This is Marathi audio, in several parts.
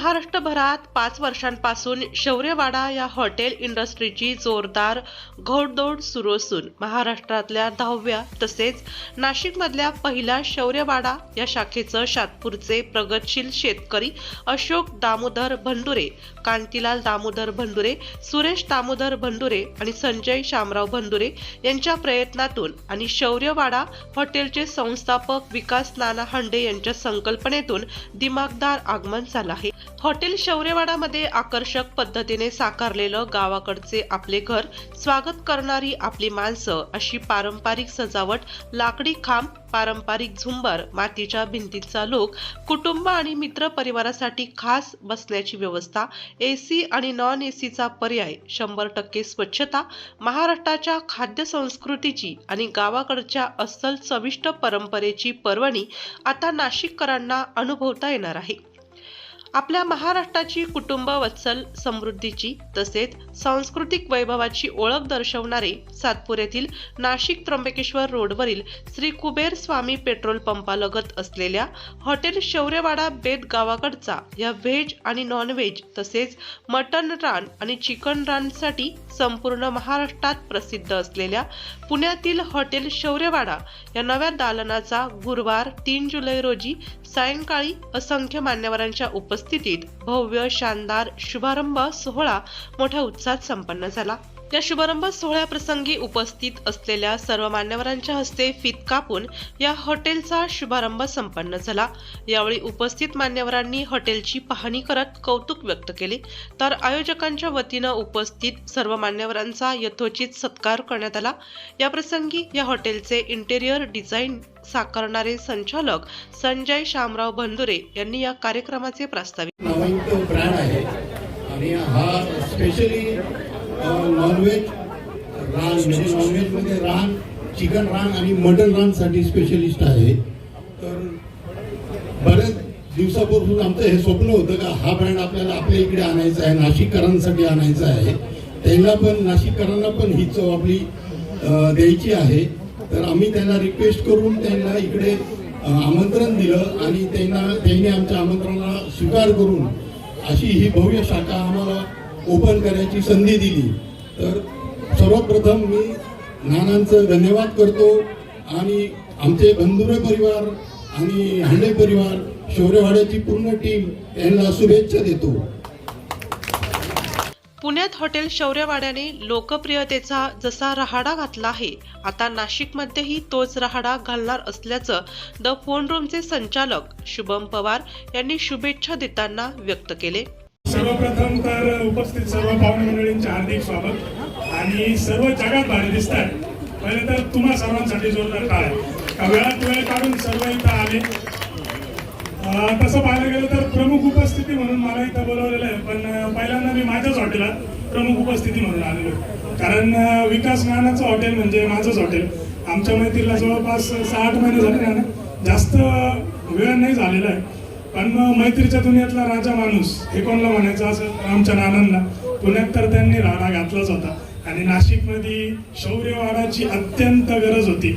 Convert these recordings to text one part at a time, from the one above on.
महाराष्ट्रभरात पाच वर्षांपासून शौर्यवाडा या हॉटेल इंडस्ट्रीची जोरदार घोडदौड सुरू असून महाराष्ट्रातल्या दहाव्या तसेच नाशिकमधल्या पहिल्या शौर्यवाडा या शाखेचं शातपूरचे प्रगतशील शेतकरी अशोक दामोदर भंडुरे कांतीलाल दामोदर भंडुरे सुरेश दामोदर भंडुरे आणि संजय शामराव भंडुरे यांच्या प्रयत्नातून आणि शौर्यवाडा हॉटेलचे संस्थापक विकास नाना हांडे यांच्या संकल्पनेतून दिमागदार आगमन झालं आहे. हॉटेल शौर्यवाडामध्ये आकर्षक पद्धतीने साकारलेलं गावाकडचे आपले घर स्वागत करणारी आपली माणसं अशी पारंपरिक सजावट लाकडी खांब पारंपरिक झुंबर मातीच्या भिंतींचा लोक कुटुंब आणि मित्र परिवारासाठी खास बसण्याची व्यवस्था ए सी आणि नॉन ए सीचा पर्याय शंभर टक्के स्वच्छता महाराष्ट्राच्या खाद्य संस्कृतीची आणि गावाकडच्या अस्सल चविष्ट परंपरेची पर्वणी आता नाशिककरांना अनुभवता येणार आहे. आपल्या महाराष्ट्राची कुटुंब वत्सल समृद्धीची तसेच सांस्कृतिक वैभवाची ओळख दर्शवणारे सातपुऱ्यातील नाशिक त्र्यंबकेश्वर रोडवरील श्री कुबेर स्वामी पेट्रोल पंपालगत असलेल्या हॉटेल शौर्यवाडा बेत गावाकडचा या व्हेज आणि नॉनव्हेज तसेच मटन रान आणि चिकन रानसाठी संपूर्ण महाराष्ट्रात प्रसिद्ध असलेल्या पुण्यातील हॉटेल शौर्यवाडा या नव्या दालनाचा गुरुवार तीन जुलै रोजी सायंकाळी असंख्य मान्यवरांच्या उपस्थितीत भव्य शानदार शुभारंभ सोहळा मोठ्या उत्साहात संपन्न झाला. या शुभारंभ सोहळ्याप्रसंगी उपस्थित असलेल्या सर्व मान्यवरांच्या हस्ते फीत कापून या हॉटेलचा शुभारंभ संपन्न झाला. यावेळी उपस्थित मान्यवरांनी हॉटेलची पाहणी करत कौतुक व्यक्त केले. तर आयोजकांच्या वतीनं उपस्थित सर्व मान्यवरांचा यथोचित सत्कार करण्यात आला. याप्रसंगी या हॉटेलचे इंटेरियर डिझाईन साकारणारे संचालक संजय शामराव बंदुरे यांनी या कार्यक्रमाचे प्रास्ताविक हा स्पेशली नॉनव्हेज रान म्हणजे नॉनव्हेजमध्ये रान चिकन रान आणि मटन रानसाठी स्पेशलिस्ट आहे. तर बऱ्याच दिवसापासून आमचं हे स्वप्न होतं का हा ब्रँड आपल्याला आपल्या इकडे आणायचा आहे नाशिककरांसाठी आणायचा आहे. त्यांना पण नाशिककरांना पण ही चव आपली द्यायची आहे. तर आम्ही त्यांना रिक्वेस्ट करून त्यांना इकडे आमंत्रण दिलं आणि त्यांना त्यांनी आमच्या आमंत्रणाला स्वीकार करून अशी ही भव्य शाखा आम्हाला ओपन करायची संधी दिली. तर सर्वप्रथम मी नानांचं धन्यवाद करतो आणि आमचे बंधुरे परिवार आणि हांडे परिवार शौर्यवाड्याची पूर्ण टीम यांना शुभेच्छा देतो. पुण्यात हॉटेल शौर्यवाड्याने लोकप्रियतेचा जसा रहाडा घातला आहे आता नाशिकमध्येही तोच रहाडा घालणार असल्याचं द फोन रूमचे संचालक शुभम पवार यांनी शुभेच्छा देताना व्यक्त केले. सर्वप्रथम तर उपस्थित सर्व पाहुणे मंडळींचे हार्दिक स्वागत. आणि सर्व जगात भारी दिसतात पहिले तर तुम्हा सर्वांसाठी जोरदार टाळ का वेळात वेळ काढून सर्व इथं आले? तसं पाहायला गेलं तर प्रमुख उपस्थिती म्हणून मला इथं बोलवलेलं आहे. पण पहिल्यांदा मी माझ्याच हॉटेलात प्रमुख उपस्थिती म्हणून आलेलो आहे. कारण विकास नानाचं हॉटेल म्हणजे माझंच हॉटेल. आमच्या मैत्रीला जवळपास सहा आठ महिने झाले ना. जास्त वेळ नाही झालेला आहे. पण मग मैत्रीच्या दुनियातला राजा माणूस. हे कोणाला म्हणायचं? असं आमच्या नानांना. पुण्यात तर त्यांनी राडा घातलाच होता. आणि नाशिकमध्ये शौर्यवाडाची अत्यंत गरज होती.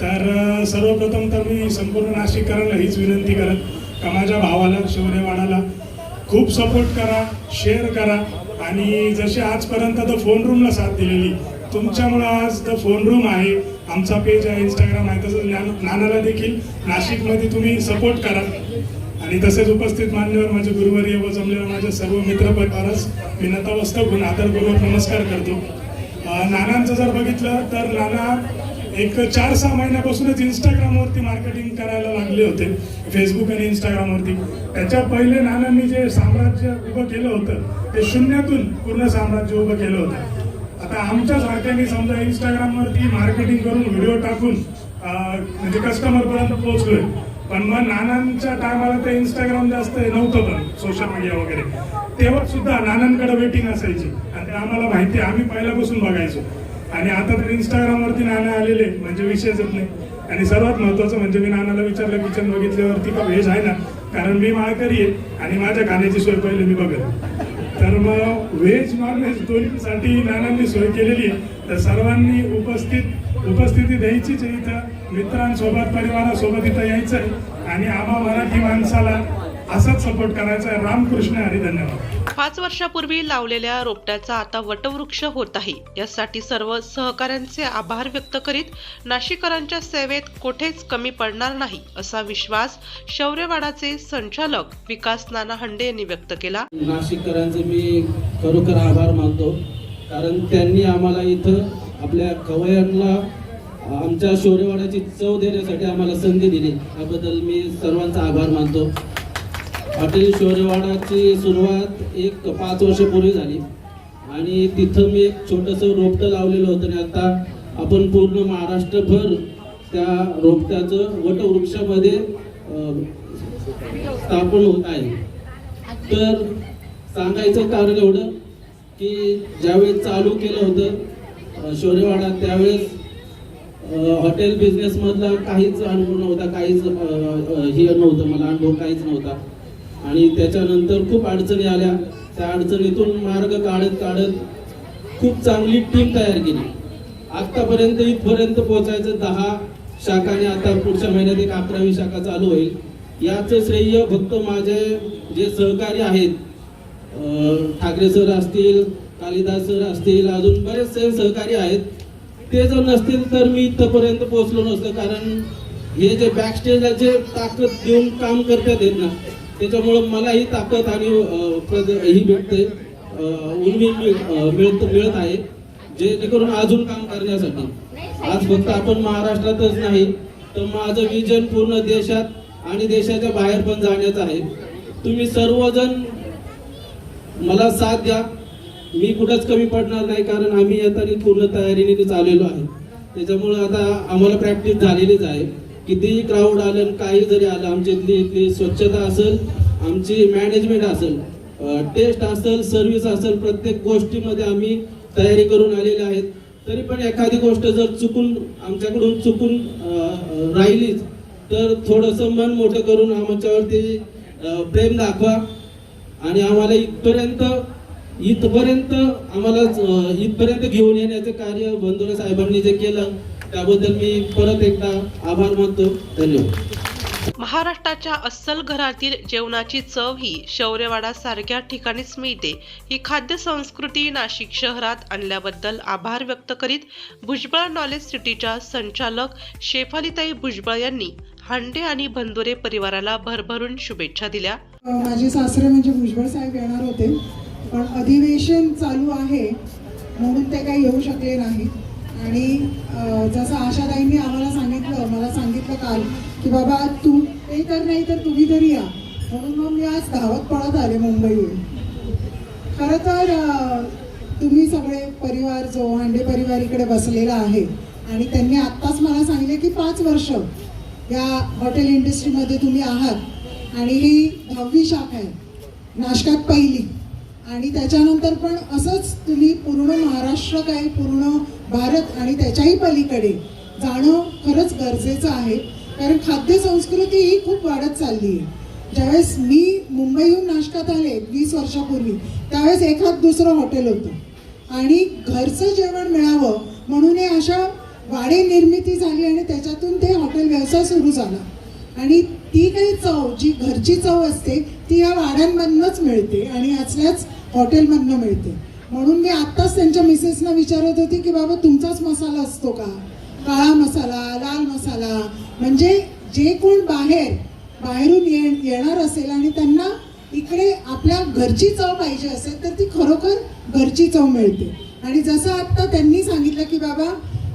तर सर्वप्रथम तर मी संपूर्ण नाशिककरांना हीच विनंती करत का माझ्या भावाला शौर्यवाडाला खूप सपोर्ट करा शेअर करा. आणि जसे आजपर्यंत द फोन रूमला साथ दिलेली तुमच्यामुळं आज द फोन रूम आहे. आमचा पेज आहे इंस्टाग्राम आहे. तसंच ज्ञान- नानाला देखील नाशिकमध्ये तुम्ही सपोर्ट करा. आणि तसेच उपस्थित मान्यवर माझे गुरुवर्य व जमलेल्या माझ्या सर्व मित्र परिवारास मी नतमस्तक होऊन आदरपूर्वक नमस्कार करतो. नानांचं जर बघितलं तर नाना एक चार सहा महिन्यापासूनच इंस्टाग्रामवरती मार्केटिंग करायला लागले होते फेसबुक आणि इंस्टाग्रामवरती त्याच्या पहिले नानांनी जे साम्राज्य उभं केलं होतं ते शून्यातून पूर्ण साम्राज्य उभं केलं होतं. आता आमच्या सारख्यांनी समजा इंस्टाग्रामवरती मार्केटिंग करून व्हिडिओ टाकून म्हणजे कस्टमरपर्यंत पोहोचलोय. पण मग नानांच्या टायमाला ते इंस्टाग्राम जास्त नव्हतं पण सोशल मीडिया वगैरे. तेव्हा सुद्धा नानांकडे वेटिंग असायची. आणि ते आम्हाला माहिती आहे, आम्ही पहिल्यापासून बघायचो. आणि आता तर इंस्टाग्रामवरती नाना आलेले म्हणजे विषयच येत नाही. आणि सर्वात महत्वाचं म्हणजे मी नानाला विचारलं किचन बघितल्यावरती का व्हेज आहे ना? कारण मी माळकरी आहे आणि माझ्या खाण्याची सोय पहिले मी बघत. तर मग व्हेज नॉनव्हेज दोन्हीसाठी नानांनी सोय केलेली आहे. तर सर्वांनी उपस्थित उपस्थिती द्यायचीच आहे इथं. मित्रांसोबत परिवारासोबत इथं यायचं आहे. आणि आम्हा मराठी माणसाला असाच सपोर्ट करायचा आहे. रामकृष्ण हरी धन्यवाद. पाच वर्षापूर्वी लावलेल्या रोपट्याचा आता वटवृक्ष होत आहे. यासाठी सर्व सहकाऱ्यांचे आभार व्यक्त करीत नाशिकरांच्या सेवेत कुठेच कमी पडणार नाही असा विश्वास शौर्यवाडाचे संचालक विकास नाना हंडे यांनी व्यक्त केला. नाशिककरांचे मी खरोखर आभार मानतो. कारण त्यांनी आम्हाला इथं आपल्या कवयांना आमच्या शौर्यवाड्याची चव देण्यासाठी आम्हाला संधी दिली. त्याबद्दल मी सर्वांचा आभार मानतो. हॉटेल शौर्यवाडाची सुरुवात एक पाच वर्षापूर्वी झाली. आणि तिथं मी एक छोटंसं रोपटं लावलेलं होतं आणि आता आपण पूर्ण महाराष्ट्रभर त्या रोपट्याचं वटवृक्षामध्ये स्थापन होत आहे. तर सांगायचं कारण एवढं की ज्यावेळेस चालू केलं होतं शौर्यवाडा त्यावेळेस हॉटेल बिझनेसमधला काहीच अनुभव नव्हता काहीच हे नव्हतं मला अनुभव काहीच नव्हता. आणि त्याच्यानंतर खूप अडचणी आल्या. त्या अडचणीतून मार्ग काढत काढत खूप चांगली टीम तयार केली. आत्तापर्यंत इथपर्यंत पोहोचायचं दहा शाखाने आता पुढच्या महिन्यात एक अकरावी शाखा चालू होईल. याचं श्रेय फक्त माझे जे सहकारी आहेत ठाकरे सर असतील कालिदास सर असतील अजून बरेचसे सहकारी आहेत. ते जर नसतील तर मी इथपर्यंत पोहोचलो नसतो कारण हे जे बॅकस्टेजला जे ताकद देऊन काम करतात आहेत ना त्याच्यामुळं मलाही ताकद आणि ही भेटते. उर्मी मिळ- मिळत मिळत आहे जेणेकरून अजून काम करण्यासाठी. आज फक्त आपण महाराष्ट्रातच नाही तर माझं विजन पूर्ण देशात आणि देशाच्या बाहेर पण जाण्याचं आहे. तुम्ही सर्वजण मला साथ द्या. मी कुठंच कमी पडणार नाही कारण आम्ही आता पूर्ण तयारीने चाललेलो आहे. त्याच्यामुळं आता आम्हाला प्रॅक्टिस झालेलीच आहे. कितीही क्राऊड आलं आणि काही जरी आलं आमची इथली इथली स्वच्छता असेल आमची मॅनेजमेंट असेल टेस्ट असेल सर्व्हिस असेल प्रत्येक गोष्टीमध्ये आम्ही तयारी करून आलेले आहेत. तरी पण एखादी गोष्ट जर चुकून आमच्याकडून चुकून राहिलीच तर थोडंसं मन मोठं करून आमच्यावरती प्रेम दाखवा. आणि आम्हाला इथपर्यंत इथपर्यंत आम्हाला इथपर्यंत घेऊन येण्याचं कार्य बंधुरे साहेबांनी जे केलं त्याबद्दल मी परत एकदा आभार मानतो. धन्यवाद. महाराष्ट्राच्या अस्सल घरातील जेवणाची चव ही शौर्यवाडा सारख्या ठिकाणीच मिळते. ही खाद्य संस्कृती नाशिक शहरात आणल्याबद्दल आभार व्यक्त करीत भुजबळ नॉलेज सिटीच्या संचालक शेफालीताई भुजबळ यांनी हांडे आणि बंदुरे परिवाराला भरभरून शुभेच्छा दिल्या. माझे सासरे म्हणजे भुजबळ साहेब येणार होते. पण अधिवेशन चालू आहे म्हणून ते काही येऊ शकले नाही आणि जसं आशाताईंनी आम्हाला सांगितलं मला सांगितलं काल की बाबा तू ते तर नाही तर तुम्ही तरी या. म्हणून मग मी आज धावत पळत आले मुंबईहून. खरं तर तुम्ही सगळे परिवार जो हांडे परिवार इकडे बसलेला आहे आणि त्यांनी आत्ताच मला सांगितले की पाच वर्ष या हॉटेल इंडस्ट्रीमध्ये तुम्ही आहात. आणि ही दहावी शाखा आहे. नाशकात पहिली. आणि त्याच्यानंतर पण असंच तुम्ही पूर्ण महाराष्ट्र काय पूर्ण भारत आणि त्याच्याही पलीकडे जाणं खरंच गरजेचं आहे. कारण खाद्य संस्कृती ही खूप वाढत चालली आहे. ज्यावेळेस मी मुंबईहून नाशकात आले वीस वर्षापूर्वी त्यावेळेस एखाद दुसरं हॉटेल होतं. आणि घरचं जेवण मिळावं म्हणून हे अशा वाडे निर्मिती झाली आणि त्याच्यातून ते हॉटेल व्यवसाय सुरू झाला. आणि ती काही चव जी घरची चव असते ती या वाड्यांमधनंच मिळते आणि असल्याच हॉटेलमधनं मिळते. म्हणून मी आत्ताच त्यांच्या मिसेसना विचारत होती की बाबा तुमचाच मसाला असतो का? काळा मसाला लाल मसाला? म्हणजे जे कोण बाहेर बाहेरून ये येणार असेल आणि त्यांना इकडे आपल्या घरची चव पाहिजे असेल तर ती खरोखर घरची चव मिळते. आणि जसं आत्ता त्यांनी सांगितलं की बाबा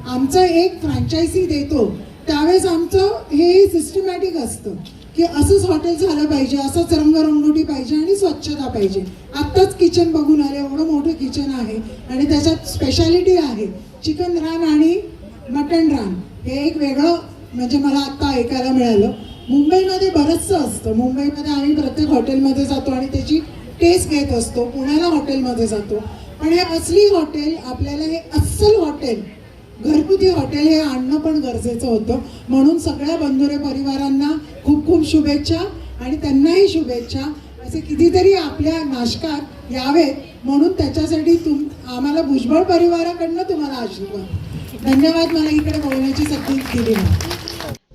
आमचं एक फ्रँचायझी देतो त्यावेळेस आमचं हे सिस्टमॅटिक असतं. की असंच हॉटेल झालं पाहिजे असंच रंगरंगोटी पाहिजे आणि स्वच्छता पाहिजे. आत्ताच किचन बघून आले एवढं मोठं किचन आहे. आणि त्याच्यात स्पेशालिटी आहे चिकन रान आणि मटण रान. हे एक वेगळं म्हणजे मला आत्ता ऐकायला मिळालं. मुंबईमध्ये बरंचसं असतं. मुंबईमध्ये आम्ही प्रत्येक हॉटेलमध्ये जातो आणि त्याची टेस्ट घेत असतो. पुण्याला हॉटेलमध्ये जातो. पण हे असली हॉटेल आपल्याला हे अस्सल हॉटेल घरगुती हॉटेल हे आणणं पण गरजेचं होतं. म्हणून सगळ्या बंधुरे परिवारांना खूप खूप शुभेच्छा आणि त्यांनाही शुभेच्छा. असे कितीतरी आपल्या नाशकात यावेत. म्हणून त्याच्यासाठी तुम आम्हाला भुजबळ परिवाराकडनं तुम्हाला आशीर्वाद. धन्यवाद मला इकडे बोलण्याची संधी दिली.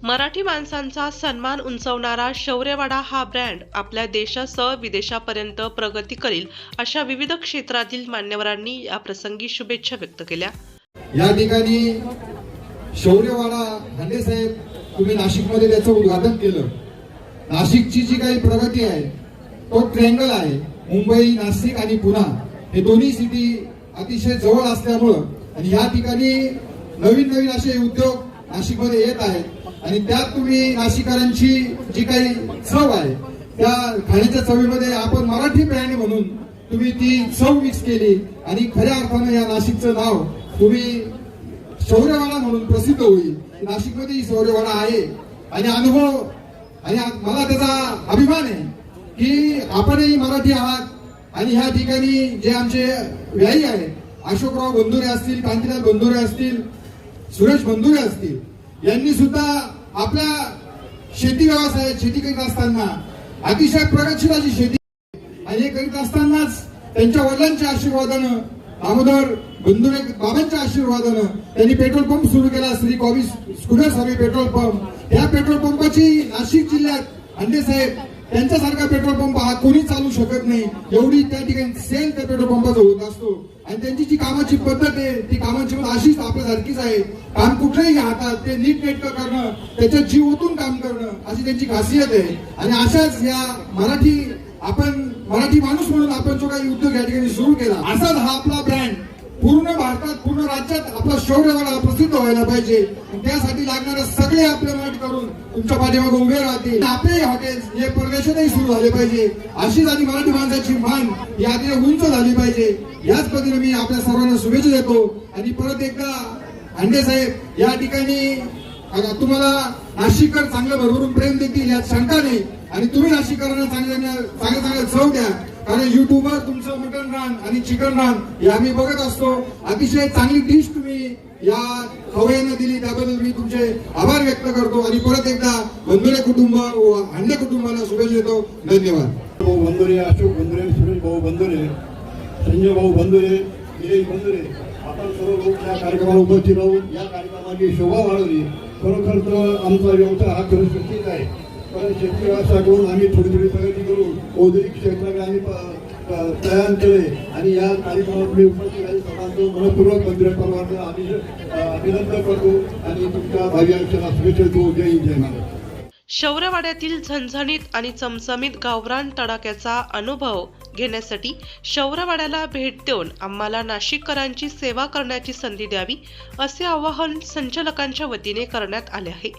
मराठी माणसांचा सन्मान उंचवणारा शौर्यवाडा हा ब्रँड आपल्या देशासह विदेशापर्यंत प्रगती करील अशा विविध क्षेत्रातील मान्यवरांनी या प्रसंगी शुभेच्छा व्यक्त केल्या. या ठिकाणी शौर्यवाडा हांडे साहेब तुम्ही नाशिकमध्ये त्याचं उद्घाटन केलं. नाशिकची जी काही प्रगती आहे तो ट्रँगल आहे मुंबई नाशिक आणि पुणा हे दोन्ही सिटी अतिशय जवळ असल्यामुळं आणि या ठिकाणी नवीन नवीन असे उद्योग नाशिकमध्ये येत आहेत. आणि त्यात तुम्ही नाशिकरांची जी काही चव आहे त्या खाण्याच्या चवीमध्ये आपण मराठी ब्रँड म्हणून तुम्ही ती चव मिक्स केली. आणि खऱ्या अर्थानं या नाशिकचं नाव तुम्ही शौर्यवाडा म्हणून प्रसिद्ध होईल. नाशिकमध्ये शौर्यवाडा आहे. आणि अनुभव आणि मला त्याचा अभिमान आहे की आपणही मराठी आहात. आणि ह्या ठिकाणी जे आमचे व्यायी आहेत अशोकराव बंधुरे असतील कांतीलाल बंधुरे असतील सुरेश बंधुरे असतील यांनी सुद्धा आपल्या शेती व्यवसायात शेती करीत असताना अतिशय प्रगतशील अशी शेती आणि हे करीत असतानाच त्यांच्या वडिलांच्या आशीर्वादानं अगोदर बंधुरे बाबांच्या आशीर्वादानं त्यांनी पेट्रोल पंप सुरू केला. श्री कॉबी स्कुडर स्वामी पेट्रोल पंप. या पेट्रोल पंपाची नाशिक जिल्ह्यात अंडे साहेब त्यांच्यासारखा पेट्रोल पंप हा कोणी चालू शकत नाही. एवढी त्या ठिकाणी सेल त्या पेट्रोल पंपाचा होत असतो. आणि त्यांची जी कामाची पद्धत आहे ती कामाची पद्धत अशीच आपल्यासारखीच आहे. काम कुठल्याही हातात ते नीट नेटकं करणं त्याच्यात जीव ओतून काम करणं अशी त्यांची खासियत आहे. आणि अशाच या मराठी आपण मराठी माणूस म्हणून आपण जो काही उद्योग या ठिकाणी सुरू केला असाच हा आपला ब्रँड पूर्ण भारतात पूर्ण राज्यात आपला शौर्यवाडा प्रसिद्ध व्हायला पाहिजे. त्यासाठी लागणारे सगळे आपले मत करून तुमच्या पाठीमागे उभे राहतील. आपले हॉटेल्स हे परदेशातही सुरू झाले पाहिजे. अशीच आणि मराठी माणसाची मान ही उंच झाली पाहिजे. याच पद्धतीने मी आपल्या सर्वांना शुभेच्छा देतो. आणि परत एकदा अंडे साहेब या ठिकाणी आता तुम्हाला नाशिककर चांगलं भरभरून प्रेम देतील यात शंका नाही. आणि तुम्ही नाशिककरांना चांगल्या चांगल्या चांगल्या चव द्या. कारण युट्यूबवर तुमचं मटन रान आणि चिकन रान हे आम्ही बघत असतो. अतिशय चांगली डिश तुम्ही या खवय्यांना दिली. त्याबद्दल मी तुमचे आभार व्यक्त करतो. आणि परत एकदा बंधुरे कुटुंब व हांडे कुटुंबाला शुभेच्छा देतो. धन्यवाद. भाऊ बंधुरे अशोक बंधुरे सुरेश भाऊ बंधुरे संजय भाऊ बंधुरे गिरीश बंधुरे आपण सर्व लोक या कार्यक्रमाला उपस्थित राहून या कार्यक्रमाची शोभा वाढवली. खरोखर तर आमचा व्यवसाय हा खरं सुट्टीच आहे. पण शेती व्यवसाय आम्ही थोडी थोडी प्रगती करून औद्योगिक क्षेत्राकडे आम्ही तयार केले. आणि या कार्यक्रमात मी उपस्थित आहे. सर्वांचं मनपूर्वक मंदिर परवानचं आम्ही अभिनंदन करतो. आणि तुमच्या भावी आयुष्याला शुभेच्छा देतो. जय हिंद जय महाराज शौर्यवाड्यातील झणझणीत आणि चमचमीत गावरान तडाख्याचा अनुभव घेण्यासाठी शौर्यवाड्याला भेट देऊन आम्हाला नाशिककरांची सेवा करण्याची संधी द्यावी असे आवाहन संचालकांच्या वतीने करण्यात आले आहे.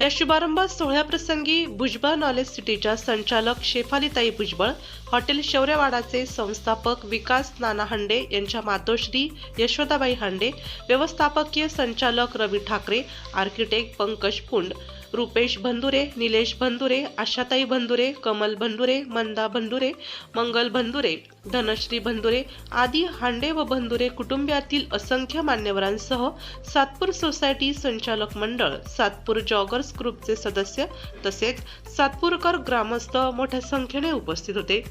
या शुभारंभ सोहळ्याप्रसंगी भुजबळ नॉलेज सिटीच्या संचालक शेफालीताई भुजबळ हॉटेल शौर्यवाडाचे संस्थापक विकास नाना हांडे यांच्या मातोश्री यशोदाबाई हांडे व्यवस्थापकीय संचालक रवी ठाकरे आर्किटेक्ट पंकज पुंड रुपेश भंदुरे निलेश भंदुरे आशाताई भंदुरे कमल भंदुरे मंदा भंदुरे मंगल भंदुरे धनश्री भंदुरे आदी हांडे व भंदुरे कुटुंबियातील असंख्य मान्यवरांसह सातपूर सोसायटी संचालक मंडळ सातपूर जॉगर्स ग्रुपचे सदस्य तसेच सातपूरकर ग्रामस्थ मोठ्या संख्येने उपस्थित होते.